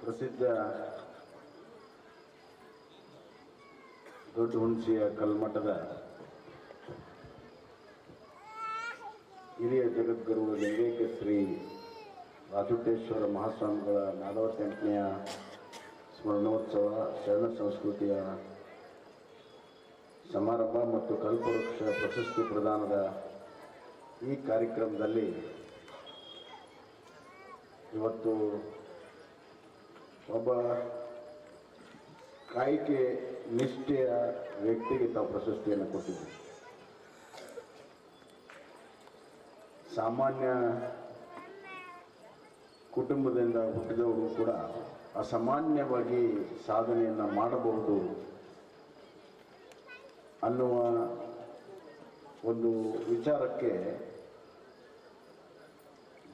ಪ್ರಸಿದ್ಧ ದೊಡ್ಡ ಹುಣಸಿಯ ಕಲ್ಮಠದ ಹಿರಿಯ ಜಗದ್ಗುರು ಲಿಂಗೈಕ್ಯ ಶ್ರೀ ರಾಜುಟೇಶ್ವರ ಮಹಾಸ್ವಾಮಿಗಳ ನಲವತ್ತೆಂಟನೆಯ ಸ್ಮರಣೋತ್ಸವ ಶರಣ ಸಂಸ್ಕೃತಿಯ ಸಮಾರಂಭ ಮತ್ತು ಕಲ್ಪವೃಕ್ಷ ಪ್ರಶಸ್ತಿ ಪ್ರದಾನದ ಈ ಕಾರ್ಯಕ್ರಮದಲ್ಲಿ ಇವತ್ತು ಒಬ್ಬ ಕಾಯಿಕೆ ನಿಷ್ಠೆಯ ವ್ಯಕ್ತಿಗೆ ತಾವು ಪ್ರಶಸ್ತಿಯನ್ನು ಕೊಟ್ಟಿದ್ದೀವಿ. ಸಾಮಾನ್ಯ ಕುಟುಂಬದಿಂದ ಹುಟ್ಟಿದವರು ಕೂಡ ಅಸಾಮಾನ್ಯವಾಗಿ ಸಾಧನೆಯನ್ನು ಮಾಡಬಹುದು ಅನ್ನುವ ಒಂದು ವಿಚಾರಕ್ಕೆ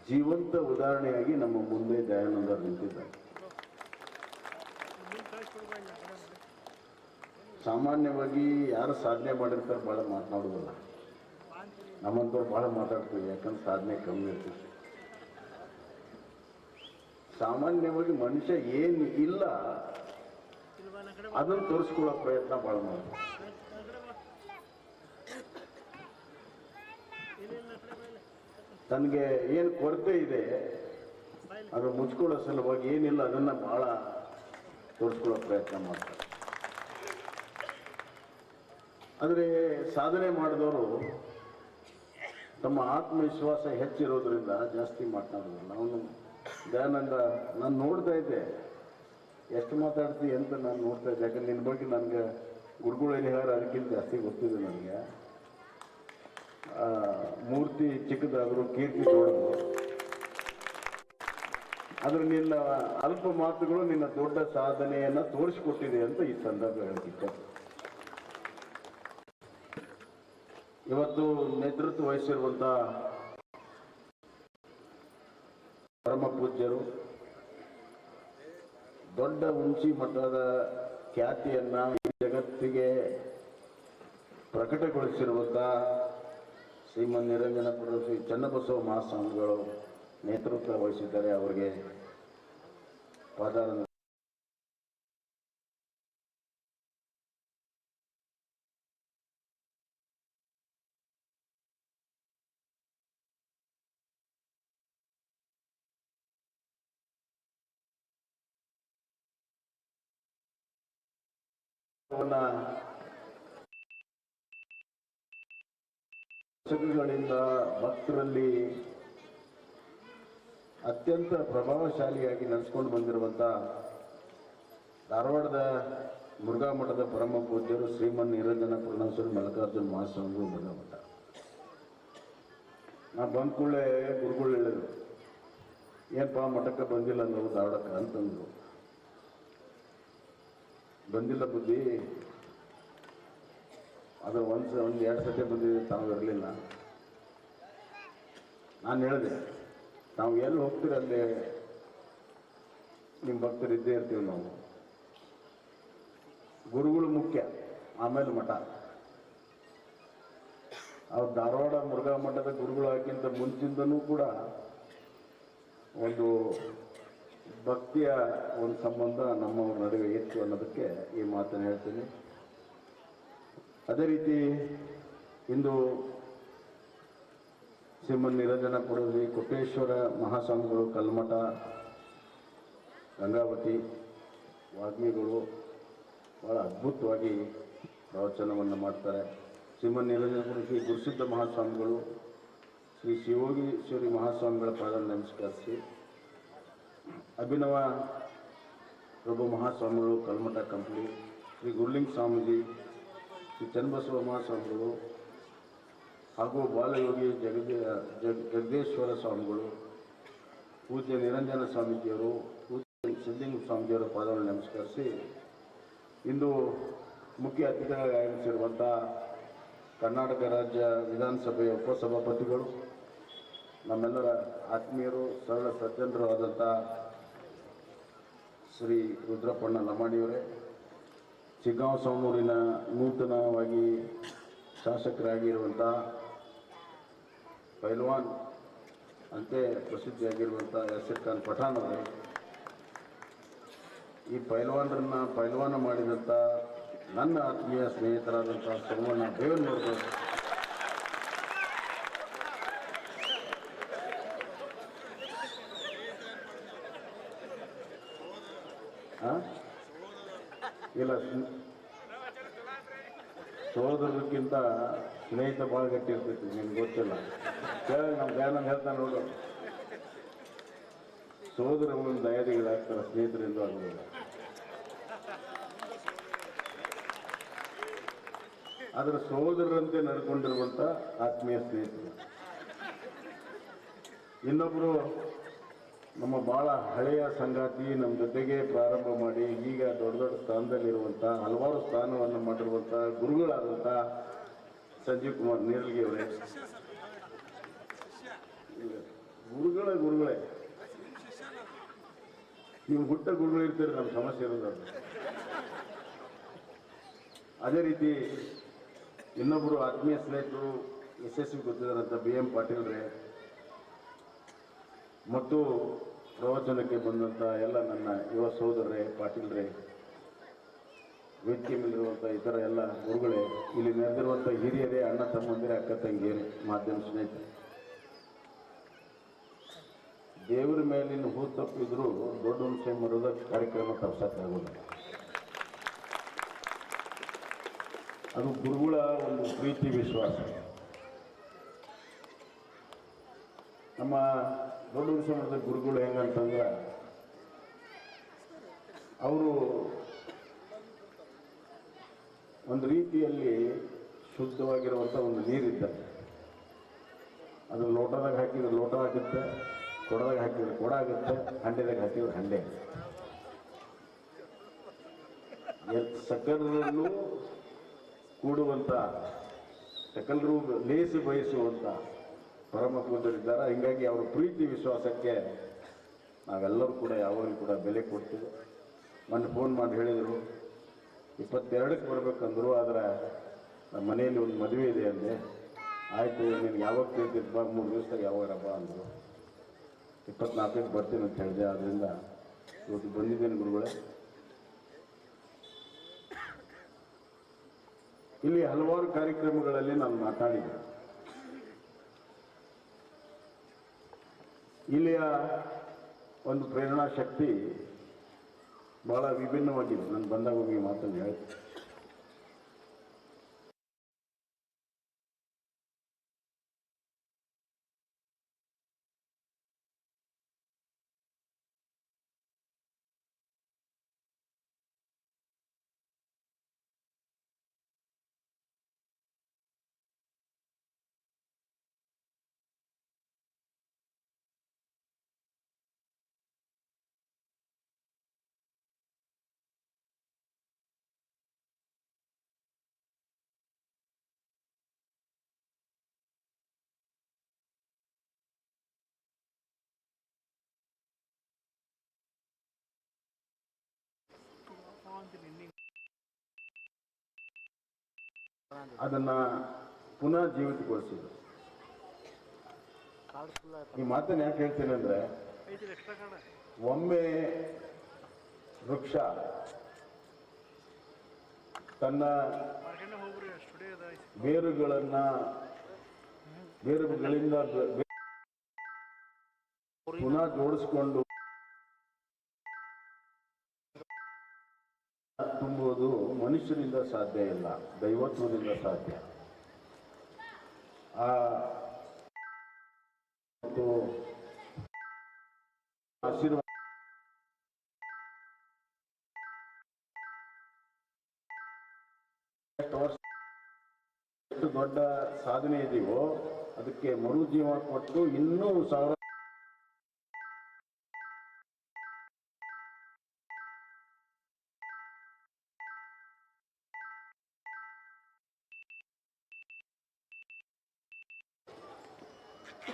ಜೀವಂತ ಉದಾಹರಣೆಯಾಗಿ ನಮ್ಮ ಮುಂದೆ ದಯಾನಂದ ನಿಂತಿದ್ದಾರೆ. ಸಾಮಾನ್ಯವಾಗಿ ಯಾರು ಸಾಧನೆ ಮಾಡಿರ್ತಾರೆ ಭಾಳ ಮಾತನಾಡೋದಿಲ್ಲ. ನಮ್ಮಂಥವ್ರು ಭಾಳ ಮಾತಾಡ್ತೀವಿ, ಯಾಕಂದ್ರೆ ಸಾಧನೆ ಕಮ್ಮಿ ಇರ್ತದೆ ಸಾಮಾನ್ಯವಾಗಿ ಮನುಷ್ಯ ಏನು ಇಲ್ಲ, ಅದನ್ನು ತೋರಿಸ್ಕೊಳ್ಳೋ ಪ್ರಯತ್ನ ಭಾಳ ಮಾಡ್ತಾರೆ. ತನಗೆ ಏನು ಕೊರತೆ ಇದೆ, ಅದು ಮುಚ್ಕೊಳ್ಳೋ ಸಲುವಾಗಿ ಏನಿಲ್ಲ, ಅದನ್ನು ಭಾಳ ತೋರಿಸ್ಕೊಳ್ಳೋ ಪ್ರಯತ್ನ ಮಾಡ್ತಾರೆ. ಆದರೆ ಸಾಧನೆ ಮಾಡಿದವರು ತಮ್ಮ ಆತ್ಮವಿಶ್ವಾಸ ಹೆಚ್ಚಿರೋದ್ರಿಂದ ಜಾಸ್ತಿ ಮಾತನಾಡೋದಿಲ್ಲ. ಅವನು ದಯಾನಂದ, ನಾನು ನೋಡ್ತಾ ಇದ್ದೆ. ಎಷ್ಟು ಮಾತಾಡ್ತೀವಿ ಅಂತ ನಾನು ನೋಡ್ತಾ ಇದ್ದೆ. ಯಾಕಂದ್ರೆ ನಿನ್ನ ಬಗ್ಗೆ ನನಗೆ ಗುರುಗಳು ಏನು ಹೇಳಾರ ಅದಕ್ಕಿಂತ ಜಾಸ್ತಿ ಗೊತ್ತಿದೆ ನನಗೆ. ಮೂರ್ತಿ ಚಿಕ್ಕದಾದರೂ ಕೀರ್ತಿ ದೊಡ್ಡದು ಆದ್ರೆ ನಿನ್ನ ಅಲ್ಪ ಮಾತುಗಳು ನಿನ್ನ ದೊಡ್ಡ ಸಾಧನೆಯನ್ನ ತೋರಿಸಿಕೊಟ್ಟಿದೆ ಅಂತ ಈ ಸಂದರ್ಭ ಹೇಳ್ತಿದ್ದೆ. ಇವತ್ತು ನೇತೃತ್ವ ವಹಿಸಿರುವಂತ ಪರಮ ಪೂಜ್ಯರು, ದೊಡ್ಡ ಉಂಚಿ ಮಠದ ಖ್ಯಾತಿಯನ್ನ ಜಗತ್ತಿಗೆ ಪ್ರಕಟಗೊಳಿಸಿರುವಂತ ಶ್ರೀಮನ್ ನಿರಂಜನಪುರ ಶ್ರೀ ಚನ್ನಬಸವ ಮಹಾಸ್ವಾಮಿಗಳು ನೇತೃತ್ವ ವಹಿಸಿದ್ದಾರೆ. ಅವರಿಗೆ ಪಾದಾರ ದಶಕಗಳಿಂದ ಭಕ್ತರಲ್ಲಿ ಅತ್ಯಂತ ಪ್ರಭಾವಶಾಲಿಯಾಗಿ ನಡೆಸ್ಕೊಂಡು ಬಂದಿರುವಂಥ ಧಾರವಾಡದ ಮುರುಘಾ ಮಠದ ಪರಮ ಪೂಜ್ಯರು ಶ್ರೀಮನ್ ನಿರಂಜನ ಪೂರ್ಣೇಶ್ವರಿ ಮಲ್ಲಿಕಾರ್ಜುನ ಮಹಾಸ್ವಾಮಿಗಳು ಮುರುಘಾ ನಾ ಬಂದ ಕೂಡಲೇ ಗುರುಗಳು ಹೇಳಿದರು ಏನಪ್ಪ ಮಠಕ್ಕೆ ಬಂದಿಲ್ಲ ನೋವು ಧಾರವಾಡಕ್ಕೆ ಅಂತಂದ್ರು ಬಂದಿಲ್ಲ ಬುದ್ಧಿ ಅದು ಒಂದು ಒಂದು ಎರಡು ಸತಿ ಬಂದಿದೆ ತಾವು ಇರಲಿಲ್ಲ. ನಾನು ಹೇಳಿದೆ ನಾವು ಎಲ್ಲಿ ಹೋಗ್ತೀರ ಅಲ್ಲಿ? ನಿಮ್ಮ ಭಕ್ತರು ಇದ್ದೇ ಇರ್ತೀವಿ ನಾವು. ಗುರುಗಳು ಮುಖ್ಯ, ಆಮೇಲೆ ಮಠ. ಅವ್ರು ಧಾರವಾಡ ಮುರುಘಾ ಮಠದ ಗುರುಗಳು ಹಾಕಿಂತ ಮುಂಚಿಂದನೂ ಕೂಡ ಒಂದು ಭಕ್ತಿಯ ಒಂದು ಸಂಬಂಧ ನಮ್ಮವ್ರ ನಡುವೆ ಇತ್ತು ಅನ್ನೋದಕ್ಕೆ ಈ ಮಾತನ್ನು ಹೇಳ್ತೀನಿ. ಅದೇ ರೀತಿ ಇಂದು ಶ್ರೀಮನ್ ನಿರಂಜನಪುರದಲ್ಲಿ ಕೊಟ್ಟೇಶ್ವರ ಮಹಾಸ್ವಾಮಿಗಳು, ಕಲ್ಮಠ, ಗಂಗಾವತಿ ವಾಗ್ಮಿಗಳು ಭಾಳ ಅದ್ಭುತವಾಗಿ ಪ್ರವಚನವನ್ನು ಮಾಡ್ತಾರೆ. ಶ್ರೀಮನ್ ನಿರಂಜನ ಶ್ರೀ ಗುರುಸಿದ್ಧ ಮಹಾಸ್ವಾಮಿಗಳು, ಶ್ರೀ ಶಿವೋಗೀಶ್ವರಿ ಮಹಾಸ್ವಾಮಿಗಳ ಪಾದ ನಮಸ್ಕರಿಸಿ ಅಭಿನವ ಪ್ರಭು ಮಹಾಸ್ವಾಮಿಗಳು, ಕಲ್ಮಠ ಕಂಪ್ಲಿ, ಶ್ರೀ ಗುರುಲಿಂಗ ಸ್ವಾಮೀಜಿ ಶ್ರೀ ಚನ್ನಬಸವ ಮಹಾಸ್ವಾಮಿಗಳು ಹಾಗೂ ಬಾಲಯೋಗಿ ಜಗದೇ, ಜಗ್, ಜಗದೇಶ್ವರ ಸ್ವಾಮಿಗಳು, ಪೂಜ್ಯ ನಿರಂಜನ ಸ್ವಾಮೀಜಿಯವರು, ಪೂಜ್ಯ ಸಿದ್ಧಲಿಂಗ ಸ್ವಾಮೀಜಿಯವರ ಪಾದವನ್ನು ನಮಸ್ಕರಿಸಿ ಇಂದು ಮುಖ್ಯ ಅತಿಥಿಗಳಾಗಿ ಆಗಮಿಸಿರುವಂಥ ಕರ್ನಾಟಕ ರಾಜ್ಯ ವಿಧಾನಸಭೆಯ ಉಪಸಭಾಪತಿಗಳು, ನಮ್ಮೆಲ್ಲರ ಆತ್ಮೀಯರು, ಸರಳ ಸಜ್ಜನರು ಆದಂಥ ಶ್ರೀ ರುದ್ರಪ್ಪಣ್ಣ ಲಮಾಣಿಯವರೇ ಚಿಗ್ಗಾಂವ್ ಸೋಮೂರಿನ ನೂತನವಾಗಿ ಶಾಸಕರಾಗಿರುವಂಥ ಪೈಲ್ವಾನ್, ಅಂತೆ ಪ್ರಸಿದ್ಧಿಯಾಗಿರುವಂಥ ಯಾಸಿರ್ ಖಾನ್ ಪಠಾಣ್ ಅವರು, ಈ ಪೈಲ್ವಾನರನ್ನ ಪೈಲ್ವಾನ ಮಾಡಿದಂಥ ನನ್ನ ಆತ್ಮೀಯ ಸ್ನೇಹಿತರಾದಂಥ ಸೋಮಣ್ಣ ದೇವನವರು ಆ? ಇಲ್ಲ ಸೋದರಕ್ಕಿಂತ ಸ್ನೇಹಿತ ಭಾಳ ಗಟ್ಟಿ ಇರ್ತೈತಿ ನಿಮ್ಗೆ ಗೊತ್ತಿಲ್ಲ. ಕೇಳ ನಮ್ಮ ಧ್ಯಾನ ಹೇಳ್ತಾನೆ ನೋಡು. ಸೋದರ ಒಂದು ದಯಾದಿಗಳಾಗ್ತಾರೆ ಸ್ನೇಹಿತರಿಂದ ಆಗೋದಿಲ್ಲ ಆದರೆ ಸೋದರರಂತೆ ನಡ್ಕೊಂಡಿರುವಂಥ ಆತ್ಮೀಯ ಸ್ನೇಹಿತರು. ಇನ್ನೊಬ್ಬರು ನಮ್ಮ ಭಾಳ ಹಳೆಯ ಸಂಗಾತಿ ನಮ್ಮ ಜೊತೆಗೆ ಪ್ರಾರಂಭ ಮಾಡಿ ಈಗ ದೊಡ್ಡ ದೊಡ್ಡ ಸ್ಥಾನದಲ್ಲಿರುವಂಥ ಹಲವಾರು ಸ್ಥಾನವನ್ನು ಮಾಡಿರುವಂಥ ಗುರುಗಳಾದಂಥ ಸಂಜೀವ್ ಕುಮಾರ್ ನೇರ್ಲಿಗೆ ಅವರೇ. ಗುರುಗಳ ಗುರುಗಳೇ. ನೀವು ಹುಟ್ಟ ಗುರುಗಳು ಇರ್ತೀರಿ ನಮ್ಮ ಸಮಸ್ಯೆ ಇರೋದು ಅದು. ಅದೇ ರೀತಿ ಇನ್ನೊಬ್ಬರು ಆತ್ಮೀಯ ಸ್ನೇಹಿತರು ಯಶಸ್ವಿ ಗೊತ್ತಿದ್ದಾರಂತ ಬಿ ಎಂ ಪಾಟೀಲ್ರೇ ಮತ್ತು ಪ್ರವಚನಕ್ಕೆ ಬಂದಂಥ ಎಲ್ಲ ನನ್ನ ಯುವ ಸಹೋದರರೇ, ಪಾಟೀಲ್ರೇ, ವೇದಿಕೆ ಮೇಲಿರುವಂಥ ಇತರ ಎಲ್ಲ ಗುರುಗಳೇ, ಇಲ್ಲಿ ನೆರೆದಿರುವಂಥ ಹಿರಿಯರೇ, ಅಣ್ಣ ತಮ್ಮಂದಿರೇ, ಅಕ್ಕ ತಂಗಿಯರೇ, ಮಾಧ್ಯಮ ಸ್ನೇಹಿತರೆ. ದೇವರ ಮೇಲಿನ ಹೂ ತಪ್ಪಿದ್ರು ದೊಡ್ಡ ಹುಣಸೆ ಮರದ ಕಾರ್ಯಕ್ರಮ ತಪ್ಸಕ್ಕಾಗೋದಿಲ್ಲ ಅದು ಗುರುಗಳ ಒಂದು ಪ್ರೀತಿ ವಿಶ್ವಾಸ. ನಮ್ಮ ದೊಡ್ಡ ಹುಣಸೆ ಮರದ ಗುರುಗಳು ಹೆಂಗಂತಂದ್ರೆ, ಅವರು ಒಂದು ರೀತಿಯಲ್ಲಿ ಶುದ್ಧವಾಗಿರುವಂಥ ಒಂದು ನೀರಿದ್ದಾರೆ. ಅದು ಲೋಟದಾಗ ಹಾಕಿದ್ರೆ ಲೋಟ ಆಗುತ್ತೆ, ಕೊಡದಾಗ ಹಾಕಿದ್ರೆ ಕೊಡ ಆಗುತ್ತೆ, ಹಂಡೆದಾಗ ಹಾಕಿದ್ರೆ ಹಂಡೆ ಸಕಲರಲ್ಲೂ ಕೂಡುವಂಥ, ಸಕಲರು ಲೇಸಿ ಬಯಸುವಂಥ ಪರಮ ಪೂಜರಿದ್ದಾರೆ ಹಿಂಗಾಗಿ ಅವರ ಪ್ರೀತಿ ವಿಶ್ವಾಸಕ್ಕೆ ನಾವೆಲ್ಲರೂ ಕೂಡ ಯಾವಾಗಲೂ ಕೂಡ ಬೆಲೆ ಕೊಡ್ತೀವಿ. ಮೊನ್ನೆ ಫೋನ್ ಮಾಡಿ ಹೇಳಿದರು, ಇಪ್ಪತ್ತೆರಡಕ್ಕೆ ಬರಬೇಕಂದ್ರು, ಆದರೆ ನಮ್ಮ ಮನೆಯಲ್ಲಿ ಒಂದು ಮದುವೆ ಇದೆ ಅಂದೆ. ಆಯಿತು, ನೀನು ಯಾವಾಗ ಕೇಳ್ತಿದ್ದು ಬಾ, ಮೂರು ದಿವಸದಾಗ ಯಾವಾಗ ಬಾ ಅಂದರು. ಇಪ್ಪತ್ನಾಲ್ಕಕ್ಕೆ ಬರ್ತೀನಿ ಅಂತ ಹೇಳಿದೆ. ಆದ್ದರಿಂದ ಇವತ್ತು ಬಂದಿದ್ದೇನೆ ಗುರುಗಳೇ. ಇಲ್ಲಿ ಹಲವಾರು ಕಾರ್ಯಕ್ರಮಗಳಲ್ಲಿ ನಾನು ಮಾತಾಡಿದೆ ಇಲ್ಲಿಯ ಒಂದು ಪ್ರೇರಣಾ ಶಕ್ತಿ ಬಹಳ ವಿಭಿನ್ನವಾಗಿದೆ. ನಾನು ಬಂದಾಗ ಹೋಗಿ ಮಾತನ್ನು ಹೇಳ್ತೀನಿ. ಅದನ್ನ ಪುನಃ ಜೀವಿತಗೊಳಿಸಿದ್ರು. ಈ ಮಾತನ್ನ ಯಾಕೆ ಹೇಳ್ತೇನೆ ಅಂದ್ರೆ, ಒಮ್ಮೆ ವೃಕ್ಷ ತನ್ನ ಬೇರುಗಳನ್ನ ಬೇರುಗಳಿಂದ ಪುನಃ ಜೋಡಿಸ್ಕೊಂಡು ತುಂಬುವುದು ಮನುಷ್ಯನಿಂದ ಸಾಧ್ಯ ಇಲ್ಲ, ದೈವತ್ವದಿಂದ ಸಾಧ್ಯ. ಆ ಮತ್ತು ಆಶೀರ್ವಾದ ಎಷ್ಟು ದೊಡ್ಡ ಸಾಧನೆ ಇದೆಯೋ ಅದಕ್ಕೆ ಮರುಜೀವ ಕೊಟ್ಟು ಇನ್ನೂ ಸಾವಿರ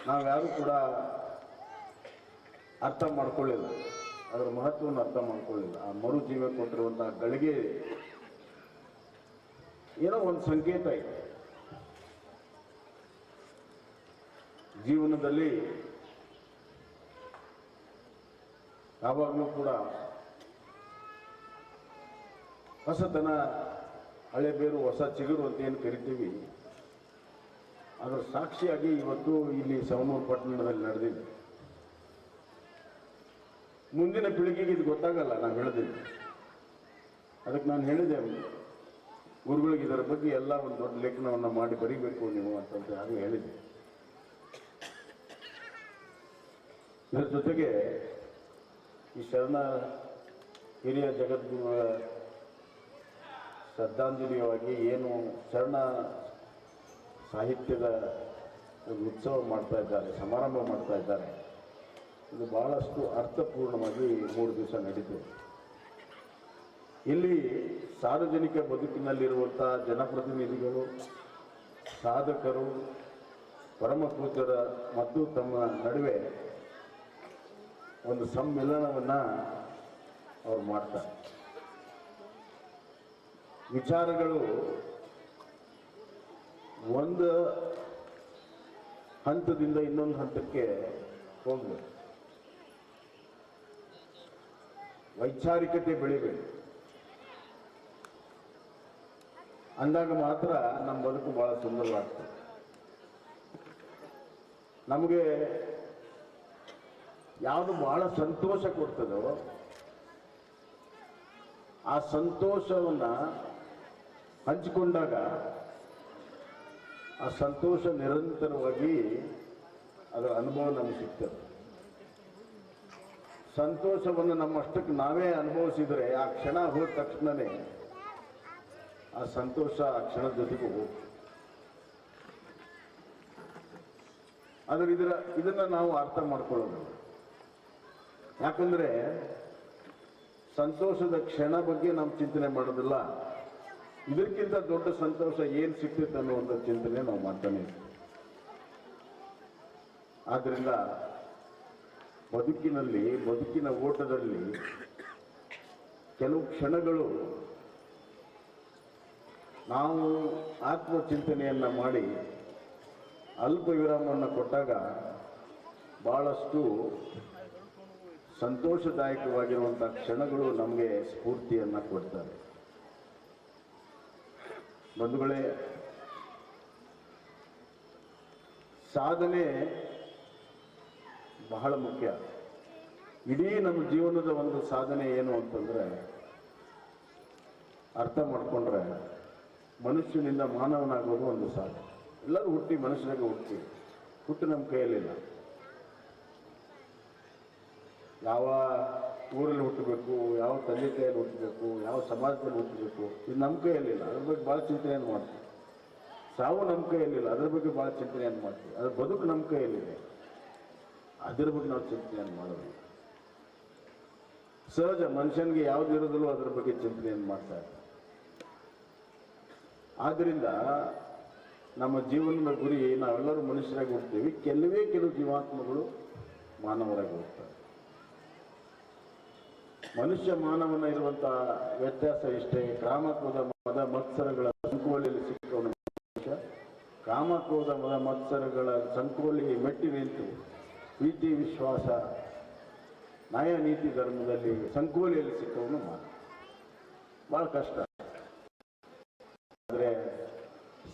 ನಾವ್ಯಾರು ಕೂಡ ಅರ್ಥ ಮಾಡ್ಕೊಳ್ಳಿಲ್ಲ. ಅದರ ಮಹತ್ವವನ್ನು ಅರ್ಥ ಮಾಡ್ಕೊಳ್ಳಿಲ್ಲ. ಆ ಮರು ಜೀವ ಕೊಟ್ಟಿರುವಂತಹ ಗಳಿಗೆ ಏನೋ ಒಂದು ಸಂಕೇತ ಇದೆ. ಜೀವನದಲ್ಲಿ ಯಾವಾಗಲೂ ಕೂಡ ಹೊಸತನ ಹಳೆ ಬೇರು ಹೊಸ ಚಿಗುರು ಅಂತ ಏನು ಕರಿತೀವಿ. ಅದರ ಸಾಕ್ಷಿಯಾಗಿ ಇವತ್ತು ಇಲ್ಲಿ ಸವಣೂರು ಪಟ್ಟಣದಲ್ಲಿ ನಡೆದಿದೆ. ಮುಂದಿನ ಪೀಳಿಗೆಗೆ ಇದು ಗೊತ್ತಾಗಲ್ಲ, ನಾನು ಹೇಳಿದ್ದೀನಿ. ಅದಕ್ಕೆ ನಾನು ಹೇಳಿದೆ ಗುರುಗಳಿಗೆ ಇದರ ಬಗ್ಗೆ ಎಲ್ಲ ಒಂದು ದೊಡ್ಡ ಲೇಖನವನ್ನು ಮಾಡಿ ಬರೀಬೇಕು ನೀವು ಅಂತಂತ ಹಾಗೆ ಹೇಳಿದೆ. ಇದರ ಜೊತೆಗೆ ಈ ಶರಣ ಹಿರಿಯ ಜಗದ್ಗುರುಗಳ ಶ್ರದ್ಧಾಂಜಲಿಯವಾಗಿ ಏನು ಶರಣ ಸಾಹಿತ್ಯದ ಉತ್ಸವ ಮಾಡ್ತಾ ಇದ್ದಾರೆ, ಸಮಾರಂಭ ಮಾಡ್ತಾ ಇದ್ದಾರೆ. ಇದು ಬಹಳಷ್ಟು ಅರ್ಥಪೂರ್ಣವಾಗಿ ಮೂರು ದಿವಸ ನಡೀತು. ಇಲ್ಲಿ ಸಾರ್ವಜನಿಕ ಬದುಕಿನಲ್ಲಿರುವಂಥ ಜನಪ್ರತಿನಿಧಿಗಳು, ಸಾಧಕರು, ಪರಮಪೂಜ್ಯರ ಮತ್ತು ತಮ್ಮ ನಡುವೆ ಒಂದು ಸಮ್ಮಿಲನವನ್ನು ಅವ್ರು ಮಾಡ್ತಾರೆ. ವಿಚಾರಗಳು ಒಂದು ಹಂತದಿಂದ ಇನ್ನೊಂದು ಹಂತಕ್ಕೆ ಹೋಗಬೇಕು ವೈಚಾರಿಕತೆ ಬೆಳಿಬೇಕು ಅಂದಾಗ ಮಾತ್ರ ನಮ್ಮ ಬದುಕು ಭಾಳ ಸುಂದರವಾಗ್ತದೆ. ನಮಗೆ ಯಾವುದು ಬಹಳ ಸಂತೋಷ ಕೊಡ್ತದೋ, ಆ ಸಂತೋಷವನ್ನು ಹಂಚಿಕೊಂಡಾಗ ಆ ಸಂತೋಷ ನಿರಂತರವಾಗಿ ಅದರ ಅನುಭವ ನಮಗೆ ಸಿಗ್ತದೆ. ಸಂತೋಷವನ್ನು ನಮ್ಮಷ್ಟಕ್ಕೆ ನಾವೇ ಅನುಭವಿಸಿದರೆ ಆ ಕ್ಷಣ ಹೋದ ತಕ್ಷಣವೇ ಆ ಸಂತೋಷ ಆ ಕ್ಷಣದ ಜೊತೆಗೆ ಹೋಗ್ತದೆ ಆದರೆ ಇದರ, ಇದನ್ನು ನಾವು ಅರ್ಥ ಮಾಡ್ಕೊಳ್ಳೋದು. ಯಾಕಂದರೆ ಸಂತೋಷದ ಕ್ಷಣ ಬಗ್ಗೆ ನಾವು ಚಿಂತನೆ ಮಾಡೋದಿಲ್ಲ. ಇದಕ್ಕಿಂತ ದೊಡ್ಡ ಸಂತೋಷ ಏನು ಸಿಗ್ತೈತೆ ಅನ್ನುವಂಥ ಚಿಂತನೆ ನಾವು ಮಾಡ್ತಾನೆ ಇದ್ದೀವಿ ಆದ್ರಿಂದ ಬದುಕಿನಲ್ಲಿ, ಬದುಕಿನ ಓಟದಲ್ಲಿ ಕೆಲವು ಕ್ಷಣಗಳು ನಾವು ಆತ್ಮಚಿಂತನೆಯನ್ನ ಮಾಡಿ ಅಲ್ಪ ವಿರಾಮವನ್ನು ಕೊಟ್ಟಾಗ ಬಹಳಷ್ಟು ಸಂತೋಷದಾಯಕವಾಗಿರುವಂಥ ಕ್ಷಣಗಳು ನಮಗೆ ಸ್ಫೂರ್ತಿಯನ್ನು ಕೊಡ್ತಾರೆ ಬಂಧುಗಳೇ, ಸಾಧನೆ ಬಹಳ ಮುಖ್ಯ. ಇಡೀ ನಮ್ಮ ಜೀವನದ ಒಂದು ಸಾಧನೆ ಏನು ಅಂತಂದರೆ, ಅರ್ಥ ಮಾಡಿಕೊಂಡ್ರೆ ಮನುಷ್ಯನಿಂದ ಮಾನವನಾಗೋದು ಒಂದು ಸಾಧನೆ. ಎಲ್ಲರೂ ಹುಟ್ಟಿ ಮನುಷ್ಯನಾಗ ಹುಟ್ಟಿ, ಹುಟ್ಟು ನಮ್ಮ ಕೈಯಲ್ಲಿಲ್ಲ. ಯಾವ ಊರಲ್ಲಿ ಹುಟ್ಟಬೇಕು, ಯಾವ ತಂದೆ ಕೈಯಲ್ಲಿ ಹುಟ್ಟಬೇಕು, ಯಾವ ಸಮಾಜದಲ್ಲಿ ಹುಟ್ಟಬೇಕು, ಇದು ನಮ್ಮ ಕೈಯಲ್ಲಿಲ್ಲ. ಅದ್ರ ಬಗ್ಗೆ ಭಾಳ ಚಿಂತನೆಯನ್ನು ಮಾಡ್ತೀವಿ. ಸಾವು ನಮ್ಮ ಕೈಯಲ್ಲಿಲ್ಲ. ಅದ್ರ ಬಗ್ಗೆ ಭಾಳ ಚಿಂತನೆಯನ್ನು ಮಾಡ್ತೀವಿ. ಅದ್ರ ಬದುಕು ನಮ್ಮ ಕೈಯಲ್ಲಿದೆ. ಅದ್ರ ಬಗ್ಗೆ ನಾವು ಚಿಂತನೆಯನ್ನು ಮಾಡೋದು ಸಹಜ, ಮನುಷ್ಯನಿಗೆ ಯಾವ್ದು ಇರೋದಿಲ್ಲೋ ಅದ್ರ ಬಗ್ಗೆ ಚಿಂತನೆಯನ್ನು ಮಾಡ್ತಾ ಇರ್ತಾರೆ ಆದ್ದರಿಂದ ನಮ್ಮ ಜೀವನದ ಗುರಿ, ನಾವೆಲ್ಲರೂ ಮನುಷ್ಯರಾಗಿ ಹೋಗ್ತೀವಿ ಕೆಲವೇ ಕೆಲವು ಜೀವಾತ್ಮಗಳು ಮಾನವರಾಗಿ ಹೋಗ್ತಾರೆ ಮನುಷ್ಯ ಮಾನವನ ಇರುವಂತಹ ವ್ಯತ್ಯಾಸ ಇಷ್ಟೇ. ಕಾಮಕ್ರೋಧ ಮದ ಮತ್ಸರಗಳ ಸಂಕೋಲೆಯಲ್ಲಿ ಸಿಕ್ಕವನು ಮನುಷ್ಯ. ಕಾಮಕ್ರೋಧ ಮದ ಮತ್ಸರಗಳ ಸಂಕೋಲಿ ಮೆಟ್ಟಿ ನಿಂತು ಪ್ರೀತಿ, ವಿಶ್ವಾಸ, ನ್ಯಾಯ, ನೀತಿ ಧರ್ಮದಲ್ಲಿ ಸಂಕೋಲೆಯಲ್ಲಿ ಸಿಕ್ಕವನು ಮಾನವ. ಬಹಳ ಕಷ್ಟ. ಆದರೆ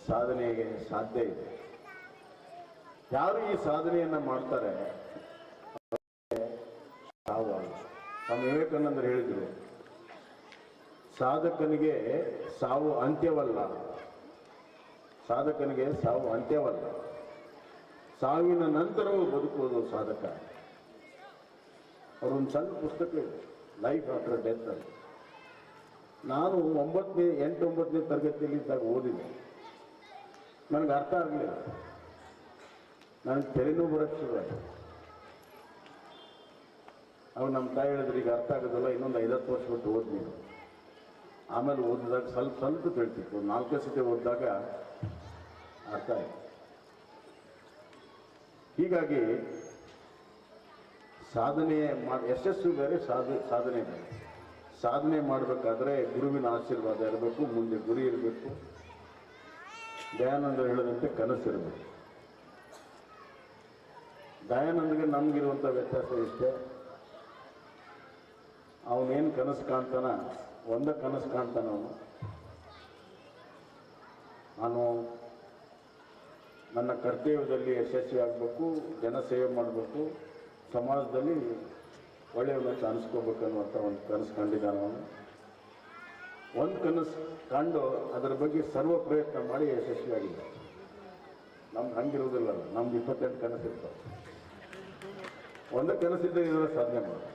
ಸಾಧನೆಗೆ ಸಾಧ್ಯ ಇದೆ. ಯಾರು ಈ ಸಾಧನೆಯನ್ನ ಮಾಡ್ತಾರೆ ಅವ್ರಿಗೆ ಸಾವು ಆಗಲ್ಲ. ಸ್ವಾಮಿ ವಿವೇಕಾನಂದರು ಹೇಳಿದರು. ಸಾಧಕನಿಗೆ ಸಾವು ಅಂತ್ಯವಲ್ಲ. ಸಾಧಕನಿಗೆ ಸಾವು ಅಂತ್ಯವಲ್ಲ. ಸಾವಿನ ನಂತರವೂ ಬದುಕುವುದು ಸಾಧಕ. ಅವರೊಂದು ಸಣ್ಣ ಪುಸ್ತಕ ಇದೆ ಲೈಫ್ ಆಫ್ಟರ್ ಡೆತ್ ಅಂತ. ನಾನು ಒಂಬತ್ತನೇ ಎಂಟು ಒಂಬತ್ತನೇ ತರಗತಿಯಲ್ಲಿ ಇದ್ದಾಗ ಓದಿದೆ. ನನಗೆ ಅರ್ಥ ಆಗಲಿಲ್ಲ. ನನಗೆ ತೆರೆನೂ ಬರೋಕ್ಕೆ ಅವಾಗ ನಮ್ಮ ತಾಯಿ ಹೇಳಿದ್ರೆ, ಈಗ ಅರ್ಥ ಆಗೋದಲ್ಲ, ಇನ್ನೊಂದು ಐದತ್ತು ವರ್ಷ ಬಿಟ್ಟು ಓದ್ ನೀನು. ಆಮೇಲೆ ಓದಿದಾಗ ಸ್ವಲ್ಪ ಸ್ವಲ್ಪ ತಿಳ್ತಿತ್ತು. ಒಂದು ನಾಲ್ಕೇ ಸತಿ ಓದಿದಾಗ ಅರ್ಥ ಆಯ್ತು. ಹೀಗಾಗಿ ಸಾಧನೆ ಮಾಡಿ, ಯಶಸ್ಸು ಬೇರೆ, ಸಾಧ, ಸಾಧನೆ ಬೇರೆ. ಸಾಧನೆ ಮಾಡಬೇಕಾದ್ರೆ ಗುರುವಿನ ಆಶೀರ್ವಾದ ಇರಬೇಕು, ಮುಂದೆ ಗುರಿ ಇರಬೇಕು. ದಯಾನಂದರು ಹೇಳಿದಂತೆ ಕನಸಿರಬೇಕು ದಯಾನಂದಗೆ ನಮಗಿರುವಂಥ ವ್ಯತ್ಯಾಸ ಇಷ್ಟೇ. ಅವನೇನು ಕನಸು ಕಾಣ್ತಾನ? ಒಂದ ಕನಸು ಕಾಣ್ತಾನ ಅವನು. ನಾನು ನನ್ನ ಕರ್ತವ್ಯದಲ್ಲಿ ಯಶಸ್ವಿ ಆಗಬೇಕು ಜನ ಸೇವೆ ಮಾಡಬೇಕು, ಸಮಾಜದಲ್ಲಿ ಒಳ್ಳೆಯವನ್ನ ಅನಿಸ್ಕೋಬೇಕು ಅನ್ನುವಂಥ ಒಂದು ಕನಸು ಕಂಡಿದ್ದಾನೆ ಅವನು. ಒಂದು ಕನಸು ಕಂಡು ಅದರ ಬಗ್ಗೆ ಸರ್ವ ಪ್ರಯತ್ನ ಮಾಡಿ ಯಶಸ್ವಿಯಾಗಿದೆ ನಮ್ಗೆ ಹಂಗಿರೋದಿಲ್ಲ ನಮ್ದು ಇಪ್ಪತ್ತೆಂಟು ಕನಸು ಇರ್ತಾವೆ ಒಂದು ಕನಸಿದ್ದರೆ ಇದರ ಸಾಧನೆ ಮಾಡೋದು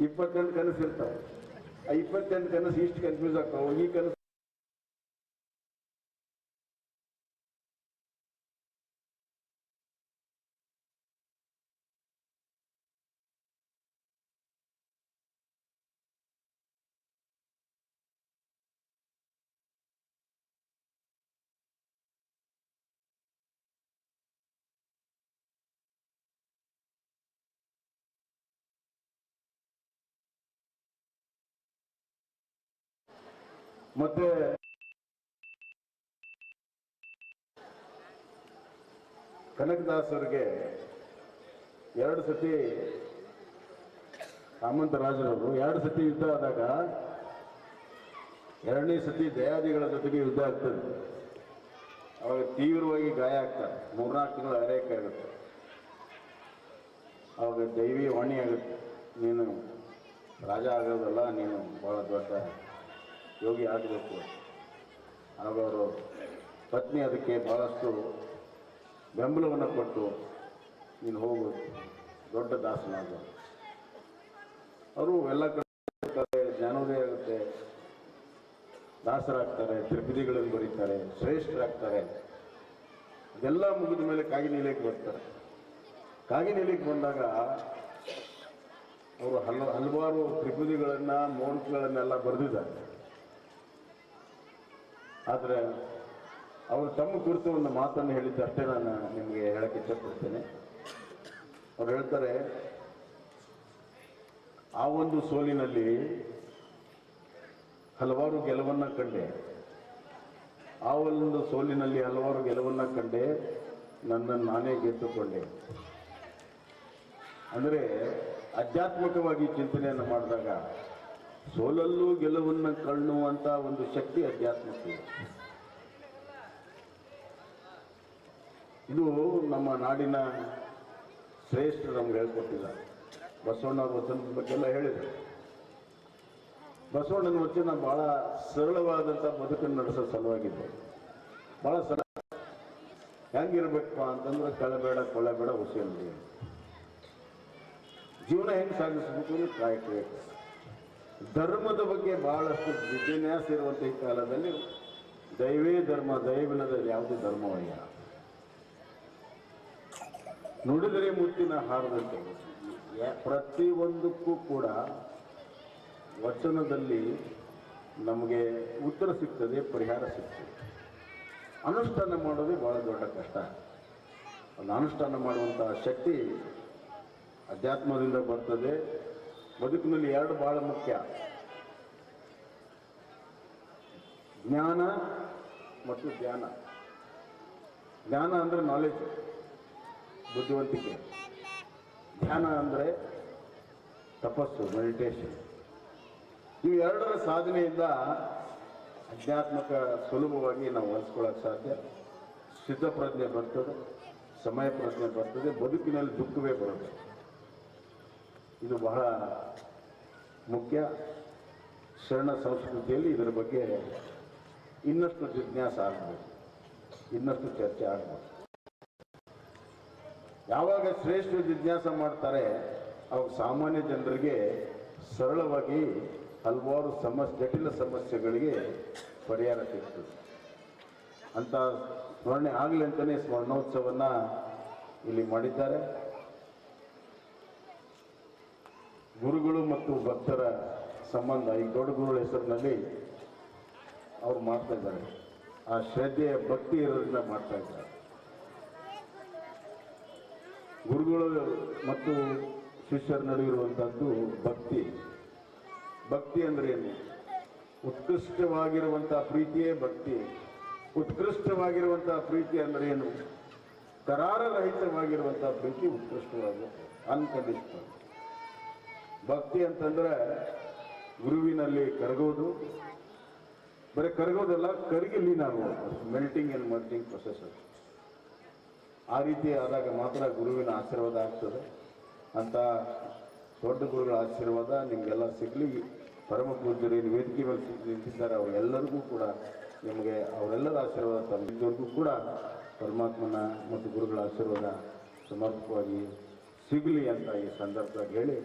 ಇಪ್ಪತ್ತೆಂಟು ಕನಸು ಇರ್ತಾವೆ. ಆ ಇಪ್ಪತ್ತೆಂಟು ಕನಸು ಇಷ್ಟು ಕನ್ಫ್ಯೂಸ್ ಆಗ್ತಾವೆ. ಈ ಕನಸು ಮತ್ತೆ ಕನಕದಾಸರಿಗೆ ಎರಡು ಸತಿ ಸಾಮಂತರಾಜರವರು ಎರಡು ಸತಿ ಯುದ್ಧ ಆದಾಗ ಎರಡನೇ ಸತಿ ದಯಾದಿಗಳ ಜೊತೆಗೆ ಯುದ್ಧ ಆಗ್ತದೆ. ಅವಾಗ ತೀವ್ರವಾಗಿ ಗಾಯ ಆಗ್ತಾರೆ ಮೂರ್ನಾಲ್ಕು ತಿಂಗಳು ಆರೈಕೆ ಆಗುತ್ತೆ ಅವಾಗ ದೈವಿ ವಾಣಿ ಆಗುತ್ತೆ. ನೀನು ರಾಜ ಆಗೋದಲ್ಲ, ನೀನು ಭಾಳ ದೊಡ್ಡ ಯೋಗಿ ಆಗಬೇಕು ಹಾಗೂ ಅವರು ಪತ್ನಿ ಅದಕ್ಕೆ ಭಾಳಷ್ಟು ಬೆಂಬಲವನ್ನು ಕೊಟ್ಟು ನೀನು ಹೋಗು, ದೊಡ್ಡ ದಾಸನಾಗ ಅವರು ಎಲ್ಲ ಕಡೆ ಜ್ಞಾನೋದಯ ಆಗುತ್ತೆ. ದಾಸರಾಗ್ತಾರೆ, ತ್ರಿಪದಿಗಳಲ್ಲಿ ಬರೀತಾರೆ, ಶ್ರೇಷ್ಠರಾಗ್ತಾರೆ. ಅದೆಲ್ಲ ಮುಗಿದ ಮೇಲೆ ಕಾಗಿನೆಲೆಗೆ ಬರ್ತಾರೆ. ಕಾಗಿನೆಲೆಗೆ ಬಂದಾಗ ಅವರು ಹಲ, ಹಲವಾರು ತ್ರಿಪದಿಗಳನ್ನ, ಮೌಂಟ್ಗಳನ್ನೆಲ್ಲ ಬರೆದಿದ್ದಾರೆ. ಆದರೆ ಅವರು ತಮ್ಮ ಕುರಿತು ಒಂದು ಮಾತನ್ನು ಹೇಳಿದ್ದು ಅಷ್ಟೇ ನಾನು ನಿಮಗೆ ಹೇಳಕ್ಕೆ ಇಷ್ಟಪಡ್ತೇನೆ. ಅವ್ರು ಹೇಳ್ತಾರೆ, ಆ ಒಂದು ಸೋಲಿನಲ್ಲಿ ಹಲವಾರು ಗೆಲುವನ್ನು ಕಂಡೆ. ಆ ಒಂದು ಸೋಲಿನಲ್ಲಿ ಹಲವಾರು ಗೆಲುವನ್ನು ಕಂಡೆ, ನನ್ನನ್ನು ನಾನೇ ಗೆದ್ದುಕೊಂಡೆ. ಅಂದರೆ ಆಧ್ಯಾತ್ಮಿಕವಾಗಿ ಚಿಂತನೆಯನ್ನು ಮಾಡಿದಾಗ ಸೋಲಲ್ಲೂ ಗೆಲುವನ್ನು ಕಣ್ಣುವಂಥ ಒಂದು ಶಕ್ತಿ ಅಧ್ಯಾತ್ಮಕ್ಕೆ. ಇದು ನಮ್ಮ ನಾಡಿನ ಶ್ರೇಷ್ಠ ನಮ್ಗೆ ಹೇಳ್ಕೊಟ್ಟಿದ್ದಾರೆ. ಬಸವಣ್ಣವ್ರ ವಚನದ ಬಗ್ಗೆ ಎಲ್ಲ ಹೇಳಿದರು. ಬಸವಣ್ಣನ ವಚನ ಬಹಳ ಸರಳವಾದಂಥ ಬದುಕನ್ನು ನಡೆಸೋ ಸಲುವಾಗಿದೆ ಬಹಳ ಸರಳ. ಹೆಂಗಿರ್ಬೇಕಪ್ಪ ಅಂತಂದ್ರೆ ಕಳಬೇಡ ಕೊಳಬೇಡ ಹುಸಿಯಲ್ಲಿ ಜೀವನ ಹೆಂಗೆ ಸಾಗಿಸ್ಬೇಕು ಕಾಯಕಬೇಕು ಧರ್ಮದ ಬಗ್ಗೆ ಬಹಳಷ್ಟು ವಿದ್ಯಾನ್ಯಾಸ ಇರುವಂಥ ಈ ಕಾಲದಲ್ಲಿ ದೈವೇ ಧರ್ಮ ದೈವನದ ಯಾವುದೇ ಧರ್ಮವಯ್ಯ ನುಡಿದರೆ ಮುತ್ತಿನ ಹಾರದಂತೆ. ಪ್ರತಿಯೊಂದಕ್ಕೂ ಕೂಡ ವಚನದಲ್ಲಿ ನಮಗೆ ಉತ್ತರ ಸಿಗ್ತದೆ, ಪರಿಹಾರ ಸಿಗ್ತದೆ. ಅನುಷ್ಠಾನ ಮಾಡೋದೇ ಬಹಳ ದೊಡ್ಡ ಕಷ್ಟ. ಅದು ಅನುಷ್ಠಾನ ಮಾಡುವಂತಹ ಶಕ್ತಿ ಅಧ್ಯಾತ್ಮದಿಂದ ಬರ್ತದೆ. ಬದುಕಿನಲ್ಲಿ ಎರಡು ಬಹಳ ಮುಖ್ಯ. ಜ್ಞಾನ ಮತ್ತು ಧ್ಯಾನ. ಜ್ಞಾನ ಅಂದರೆ ನಾಲೆಜ್ ಬುದ್ಧಿವಂತಿಕೆ. ಧ್ಯಾನ ಅಂದರೆ ತಪಸ್ಸು ಮೆಡಿಟೇಷನ್ ಈ ಎರಡರ ಸಾಧನೆಯಿಂದ ಅಧ್ಯಾತ್ಮಕ ಸುಲಭವಾಗಿ ನಾವು ಹೊಲಿಸ್ಕೊಳ್ಳೋಕೆ ಸಾಧ್ಯ. ಸಿದ್ಧಪ್ರಜ್ಞೆ ಬರ್ತದೆ ಸಮಯ ಪ್ರಜ್ಞೆ ಬರ್ತದೆ, ಬದುಕಿನಲ್ಲಿ ದುಃಖವೇ ಬರುತ್ತೆ. ಇದು ಬಹಳ ಮುಖ್ಯ ಶರಣ ಸಂಸ್ಕೃತಿಯಲ್ಲಿ ಇದರ ಬಗ್ಗೆ ಇನ್ನಷ್ಟು ಜಿಜ್ಞಾಸ ಆಗಬೇಕು ಇನ್ನಷ್ಟು ಚರ್ಚೆ ಆಗಬೇಕು ಯಾವಾಗ ಶ್ರೇಷ್ಠ ಜಿಜ್ಞಾಸ ಮಾಡ್ತಾರೆ, ಅವಾಗ ಸಾಮಾನ್ಯ ಜನರಿಗೆ ಸರಳವಾಗಿ ಹಲವಾರು ಸಮಸ್ಯೆ ಜಟಿಲ ಸಮಸ್ಯೆಗಳಿಗೆ ಪರಿಹಾರ ಸಿಗ್ತದೆ. ಅಂತ ಸ್ಮರಣೆ ಆಗಲಿ ಅಂತಲೇ ಸ್ಮರಣೋತ್ಸವನ್ನು ಇಲ್ಲಿ ಮಾಡಿದ್ದಾರೆ. ಗುರುಗಳು ಮತ್ತು ಭಕ್ತರ ಸಂಬಂಧ ಈ ದೊಡ್ಡ ಗುರುಗಳ ಹೆಸರಿನಲ್ಲಿ ಅವ್ರು ಮಾಡ್ತಾ ಇದ್ದಾರೆ. ಆ ಶ್ರದ್ಧೆಯ ಭಕ್ತಿ ಇರೋದ್ರಿಂದ ಮಾಡ್ತಾ ಇದ್ದಾರೆ. ಗುರುಗಳು ಮತ್ತು ಶಿಷ್ಯರ ನಡುವೆ ಇರುವಂತಹದ್ದು ಭಕ್ತಿ. ಭಕ್ತಿ ಅಂದ್ರೆ ಏನು? ಉತ್ಕೃಷ್ಟವಾಗಿರುವಂತಹ ಪ್ರೀತಿಯೇ ಭಕ್ತಿ. ಉತ್ಕೃಷ್ಟವಾಗಿರುವಂತಹ ಪ್ರೀತಿ ಅಂದ್ರೆ ಏನು? ಕರಾರರಹಿತವಾಗಿರುವಂತಹ ಪ್ರೀತಿ ಉತ್ಕೃಷ್ಟವಾದ ಅನ್ಕಂಡೀಷನಲ್ ಭಕ್ತಿ ಅಂತಂದ್ರೆ ಗುರುವಿನಲ್ಲಿ ಕರಗೋದು. ಬರೀ ಕರಗೋದಲ್ಲ ಕರಗಿ ಲೀನ್ ಮೆಲ್ಟಿಂಗ್ ಆ್ಯಂಡ್ ಮಲ್ಟಿಂಗ್ ಪ್ರೊಸೆಸ್ ಆ ರೀತಿ ಆದಾಗ ಮಾತ್ರ ಗುರುವಿನ ಆಶೀರ್ವಾದ ಆಗ್ತದೆ. ಅಂತ ದೊಡ್ಡ ಗುರುಗಳ ಆಶೀರ್ವಾದ ನಿಮಗೆಲ್ಲ ಸಿಗಲಿ. ಪರಮ ಪೂಜ್ಯರು ಏನು ವೇದಿಕೆ ಮೇಲೆ ನಿಂತಿದ್ದಾರೆ, ಅವರೆಲ್ಲರಿಗೂ ಕೂಡ ನಿಮಗೆ ಅವರೆಲ್ಲರ ಆಶೀರ್ವಾದ ತಮ್ಮಿದ್ದವ್ರಿಗೂ ಕೂಡ ಪರಮಾತ್ಮನ ಮತ್ತು ಗುರುಗಳ ಆಶೀರ್ವಾದ ಸಮರ್ಪಕವಾಗಿ ಸಿಗಲಿ ಅಂತ ಈ ಸಂದರ್ಭದಾಗ ಹೇಳಿ.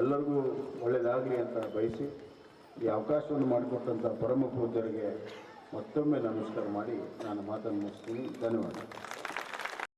ಎಲ್ಲರಿಗೂ ಒಳ್ಳೆಯದಾಗಲಿ ಅಂತ ಬಯಸಿ ಈ ಅವಕಾಶವನ್ನು ಮಾಡಿಕೊಟ್ಟಂಥ ಪರಮ ಪೂಜ್ಯರಿಗೆ ಮತ್ತೊಮ್ಮೆ ನಮಸ್ಕಾರ ಮಾಡಿ ನಾನು ಮಾತನ್ನು ಮುಗಿಸ್ತೀನಿ. ಧನ್ಯವಾದ